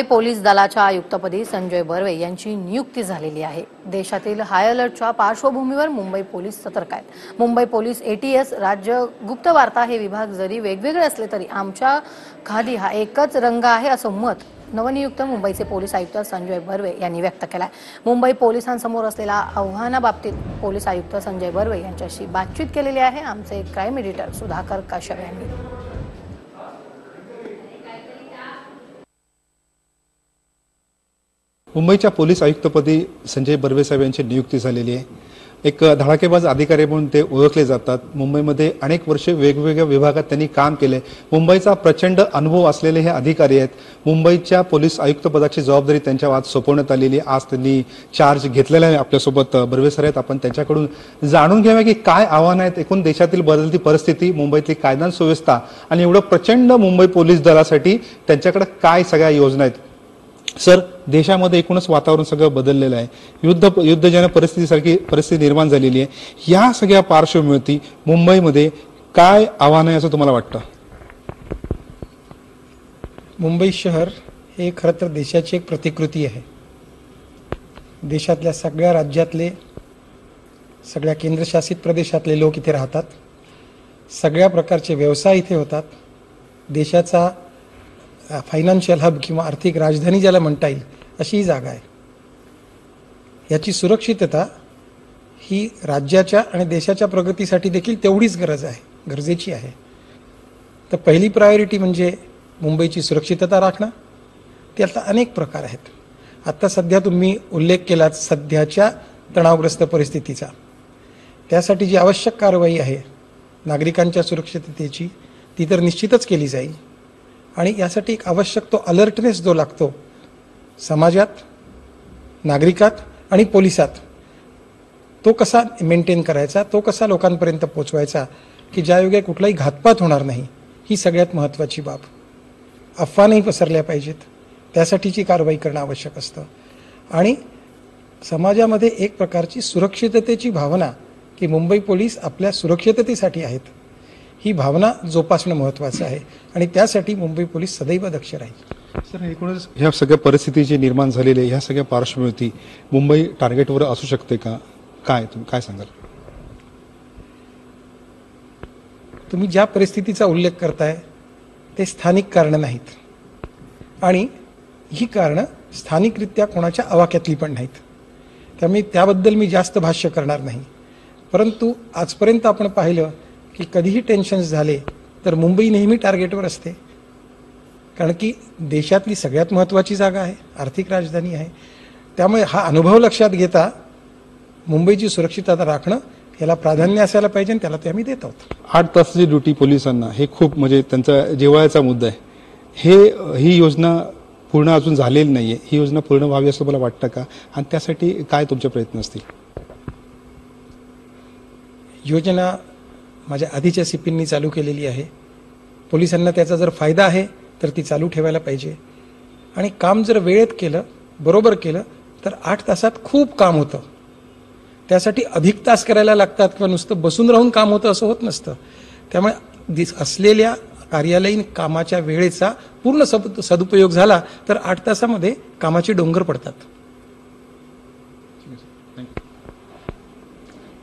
Police दलाच्या आयुक्तपदी संजय बर्वे यांची नियुक्ती झालेली आहे. देशातील हाय अलर्टच्या पार्श्वभूमीवर मुंबई पोलीस सतर्क आहेत. मुंबई पोलीस एटीएस राज्य गुप्त वार्ता हे विभाग जरी वेगवेगळे असले तरी आमच्या खादी हा एकच रंग आहे असं मत नवनियुक्त मुंबईचे पोलीस आयुक्त संजय बर्वे यांनी व्यक्त केला आहे मुंबई पोलिसांसमोर असलेल्या आव्हानाबाबतीत पोलीस आयुक्त संजय बर्वे यांच्याशी बातचीत केलेली आहे. आमचे क्राईम एडिटर सुधाकर काश्यप यांनी. मुंबईच्या पोलीस आयुक्तपदी संजय बर्वे साहेब यांची नियुक्ती झालेली आहे. एक धडाकेबाज अधिकारी म्हणून ते ओळखले जातात. मुंबईमध्ये अनेक वर्षे वेगवेगळ्या विभागात त्यांनी काम केले. मुंबईचा प्रचंड अनुभव असलेले हे अधिकारी आहेत. मुंबईच्या पोलीस आयुक्तपदाची जबाबदारी त्यांच्या आज सोपवण्यात आलेली आहे. आज त्यांनी चार्ज घेतलेला आहे आपल्यासोबत. बर्वे सर आहेत. आपण त्यांच्याकडून जाणून घ्यावे की काय आव्हानं आहेत. एकूण देशातील बदलती परिस्थिती मुंबईतली कायदा सुव्यवस्था आणि एवढं प्रचंड मुंबई पोलीस दलासाठी त्यांच्याकडे काय सगळ्या योजना आहेत? सर देशामध्ये एकूणच वातावरण सगळं बदललेलं आहे. युद्ध युद्धजन्य परिस्थितीसारखी परिस्थिती निर्माण झालेली आहे. या सगळ्या पार्श्वभूमीवरती मुंबईमध्ये काय आव्हान आहे असं तुम्हाला वाटतं? मुंबई शहर हे खरं तर देशाची एक प्रतिकृती आहे. देशातल्या सगळ्या राज्यातले सगळ्या केंद्रशासित प्रदेशातले लोक इथे राहतात. सगळ्या प्रकारचे व्यवसाय इथे होतात. देशाचा फायनान्शियल हब किंवा आर्थिक राजधानी ज्याला म्हणता येईल अशी ही जागा आहे. याची सुरक्षितता ही राज्याच्या आणि देशाच्या प्रगतीसाठी देखील तेवढीच गरज आहे गरजेची आहे. तर पहिली प्रायोरिटी म्हणजे मुंबईची सुरक्षितता राखणं. ते आता अनेक प्रकार आहेत. आत्ता सध्या तुम्ही उल्लेख केलात सध्याच्या तणावग्रस्त परिस्थितीचा. त्यासाठी जी आवश्यक कारवाई आहे नागरिकांच्या सुरक्षिततेची ती तर निश्चितच केली जाईल. आणि यासाठी एक आवश्यक तो अलर्टनेस जो लागतो समाजात नागरिकात आणि पोलिसात तो कसा मेंटेन करायचा तो कसा लोकांपर्यंत पोचवायचा की ज्यायोगे कुठलाही घातपात होणार नाही ही सगळ्यात महत्त्वाची बाब. अफवा नाही पसरल्या पाहिजेत. त्यासाठीची कारवाई करणं आवश्यक असतं. आणि समाजामध्ये एक प्रकारची सुरक्षिततेची भावना की मुंबई पोलीस आपल्या सुरक्षिततेसाठी आहेत. ही भावना जोपासणं महत्त्वाचं आहे. आणि त्यासाठी मुंबई पोलीस सदैव दक्ष राहील. सर एकूणच ह्या सगळ्या परिस्थिती जी निर्माण झालेली आहे ह्या सगळ्या पार्श्वभूमीवरती मुंबई टार्गेटवर असू शकते का? काय? तुम्ही काय सांगाल? तुम्ही ज्या परिस्थितीचा उल्लेख करताय ते स्थानिक कारणं नाहीत. आणि ही कारणं स्थानिकरित्या कोणाच्या आवाक्यातली पण नाहीत. त्यामुळे त्याबद्दल मी जास्त भाष्य करणार नाही. परंतु आजपर्यंत आपण पाहिलं की कधीही टेन्शन्स झाले तर मुंबई नेहमी टार्गेटवर असते. कारण की देशातली सगळ्यात महत्त्वाची जागा आहे आर्थिक राजधानी आहे. त्यामुळे हा अनुभव लक्षात घेता मुंबईची सुरक्षितता राखणं याला प्राधान्य असायला पाहिजे आणि त्याला ते आम्ही देत आहोत. आठ तासाची ड्युटी पोलिसांना हे खूप म्हणजे त्यांचा जेवायचा मुद्दा आहे. हे ही योजना पूर्ण अजून झालेली नाहीये. ही योजना पूर्ण व्हावी असं मला वाटतं का? आणि त्यासाठी काय तुमचे प्रयत्न असतील? योजना माझ्या आधीच्या सिपींनी चालू केलेली आहे. पोलिसांना त्याचा जर फायदा आहे तर ती चालू ठेवायला पाहिजे. आणि काम जर वेळेत केलं बरोबर केलं तर आठ तासात खूप काम होतं. त्यासाठी अधिक तास करायला लागतात किंवा नुसतं बसून राहून काम होतं असं होत नसतं. त्यामुळे दिस असलेल्या कार्यालयीन कामाच्या वेळेचा पूर्ण सद सदुपयोग झाला तर आठ तासामध्ये कामाचे डोंगर पडतात.